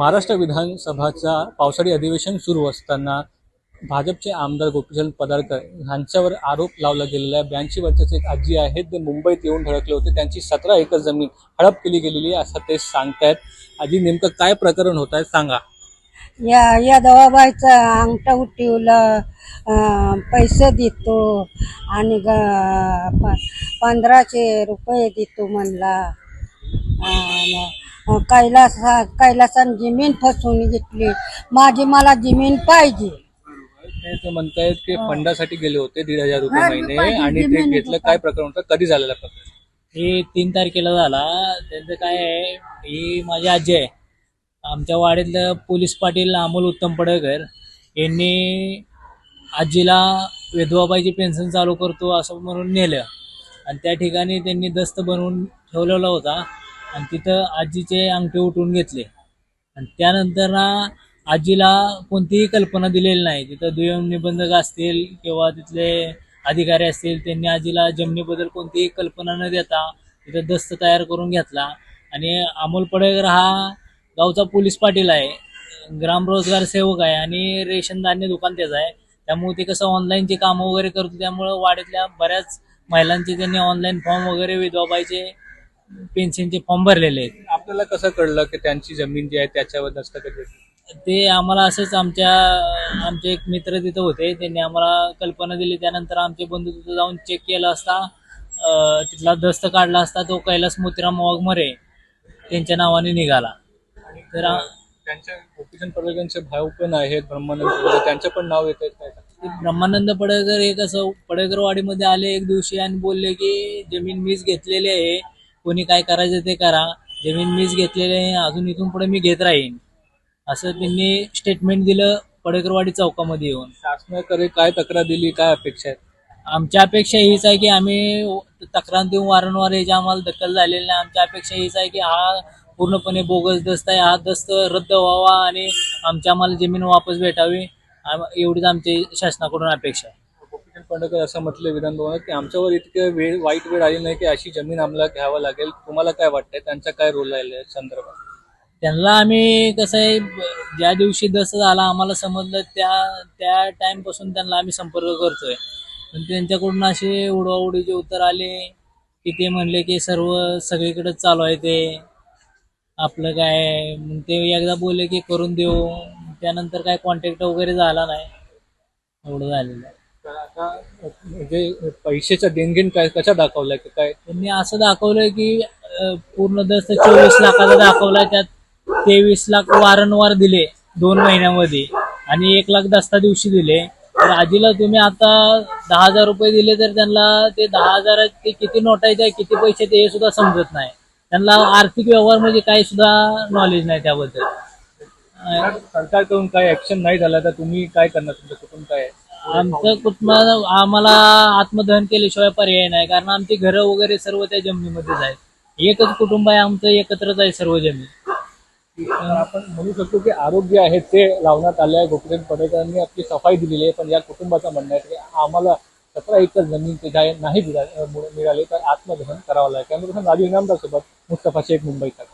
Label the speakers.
Speaker 1: महाराष्ट्र विधानसभाचा पावसाळी अधिवेशन सुरू असताना भाजपचे आमदार गोपीचंद पदारकर यांच्यावर आरोप लावला गेलेला आहे. ब्याऐंशी वर्षाचे एक आजी आहेत ते मुंबईत येऊन धडकले होते. त्यांची सतरा एकर जमीन हडप केली गेलेली आहे असं ते सांगतायत. आजी नेमकं काय प्रकरण होत आहे सांगा.
Speaker 2: या या दवाबाईचा अंगठा उठवला पैसे देतो आणि ग- पंधराशे रुपये देतो म्हणला. कैलास कैलासाने जमीन फसवून घेतली. माझी मला जमीन पाहिजे.
Speaker 1: ते ते म्हणतायत की फंडासाठी गेले होते दीड हजार रुपये
Speaker 2: हा,
Speaker 1: महिने आणि ते घेतलं. काय प्रकरण होतं? कधी झालेलं प्रकरण?
Speaker 3: हे तीन तारखेला झाला. त्यांचं काय आहे ही माझी आजी आहे. आमच्या वाडीतलं पोलीस पाटील अमोल उत्तम पडळकर यांनी आजीला विधवाबाईची पेन्शन चालू करतो असं म्हणून नेलं. आणि त्या ठिकाणी त्यांनी दस्त बनवून ठेवलेला होता. आणि तिथं आजीचे अंगठे उठवून घेतले. आणि त्यानंतर ना आजीला कोणतीही कल्पना दिलेली नाही. तिथं दुय्यम निबंधक असतील किंवा तिथले अधिकारी असतील त्यांनी आजीला जमिनीबद्दल कोणतीही कल्पना न देता तिथं दस्त तयार करून घेतला. आणि अमोल पडेकर हा गावचा पोलीस पाटील आहे. ग्राम रोजगार सेवक आहे आणि रेशन धान्य दुकान त्याचं आहे. त्यामुळे ते कसं ऑनलाईनचे कामं वगैरे करतो त्यामुळं वाड्यातल्या बऱ्याच महिलांचे त्यांनी ऑनलाईन फॉर्म वगैरे विधवाबाईचे पेन्शनचे फॉर्म भरलेले आहेत.
Speaker 1: आपल्याला कसं कळलं की त्यांची जमीन जी आहे त्याच्यावर दस्तखत
Speaker 3: ते आम्हाला असंच आमच्या आमचे एक मित्र तिथं होते. त्यांनी आम्हाला कल्पना दिली. त्यानंतर आमचे बंधू तिथं जाऊन चेक केला असता. अं, तिथला दस्त काढला असता. तो कैलास मोतीराम वाघमरे त्यांच्या नावाने निघाला. तर आ-
Speaker 1: त्यांच्या गोपीचंद पडळकरांचे भाऊ पण आहेत ब्रह्मानंद पडळकर, त्यांचं पण नाव येत आहे काय
Speaker 3: ते ब्रह्मानंद पडळकर हे कसं पडळकरवाडीमध्ये आले एक दिवशी आणि बोलले की जमीन मीच घेतलेली आहे. कोणी काय करायचं ते करा. जमीन मीच घेतलेली आहे अजून इथून पुढे मी घेत राहीन. असं त्यांनी स्टेटमेंट दिलं पडळकरवाडी चौकामध्ये येऊन.
Speaker 1: शासनाकडे काय तक्रार दिली काय अपेक्षा आहेत?
Speaker 3: आमच्या अपेक्षा हीच आहे की आम्ही तक्रार देऊन वारंवार याची आम्हाला दखल झालेली नाही आमच्या अपेक्षा हीच आहे की हा पूर्णपणे बोगस दस्त आहे हा दस्त रद्द व्हावा आणि आमच्या आम्हाला जमीन वापस भेटावी. एवढीच आमची शासनाकडून अपेक्षा आहे.
Speaker 1: गोपीचंद असं म्हटलं विधान भवनात की आमच्यावर इतके वेळ वाईट वेळ आली नाही की अशी जमीन आम्हाला घ्यावं लागेल. तुम्हाला काय वाटतंय? त्यांचा काय रोल राहिले संदर्भात?
Speaker 3: त्यांना आम्ही कसं आहे ज्या दिवशी दस झाला आम्हाला समजलं त्या त्या टाईमपासून त्यांना आम्ही संपर्क करतोय. पण त्यांच्याकडून असे उडवाउडीचे उत्तर आले की ते म्हणले की सर्व सगळीकडेच चालू आहे ते. आपलं काय ते एकदा बोलले की करून देऊ. त्यानंतर काय कॉन्टॅक्ट वगैरे झाला नाही. एवढं झालेलं आहे.
Speaker 1: तर आता म्हणजे पैशाचा देणगेण काय कशा दाखवलाय की काय?
Speaker 3: त्यांनी असं दाखवलंय की अं, पूर्ण दस्त चोवीस लाखाचा दाखवलाय त्यात तेवीस लाख वारंवार दिले दोन महिन्यामध्ये आणि एक लाख दसता दिवशी दिले. तर आजीला तुम्ही आता दहा हजार रुपये दिले तर त्यांना ते दहा हजार ते किती नोटायचे किती पैसे ते हे सुद्धा समजत नाही. त्यांना आर्थिक व्यवहार म्हणजे काही सुद्धा नॉलेज नाही त्याबद्दल. अं,
Speaker 1: सरकारकडून काय ऍक्शन नाही झाला तर तुम्ही काय करणार तुमचं कुटुंब काय आहे?
Speaker 3: आमचं कुटुंब आम्हाला आत्मदहन केल्याशिवाय पर्याय नाही कारण आमची घरं वगैरे सर्व त्या जमिनीमध्येच आहेत. एकच कुटुंब आहे आमचं एकत्रच आहे सर्व जमीन.
Speaker 1: आपण म्हणू शकतो की आरोग्य आहे ते लावण्यात आले आहे. गोपीचंद पडेकरांनी आपली सफाई दिलेली आहे पण या कुटुंबाचं म्हणणं आहे की आम्हाला सतरा एकर जमीन ते नाही मिळाली तर आत्मदहन करावं लागेल. त्यामुळे राजू इनामदार सोबत मुस्तफा शेख मुंबईकर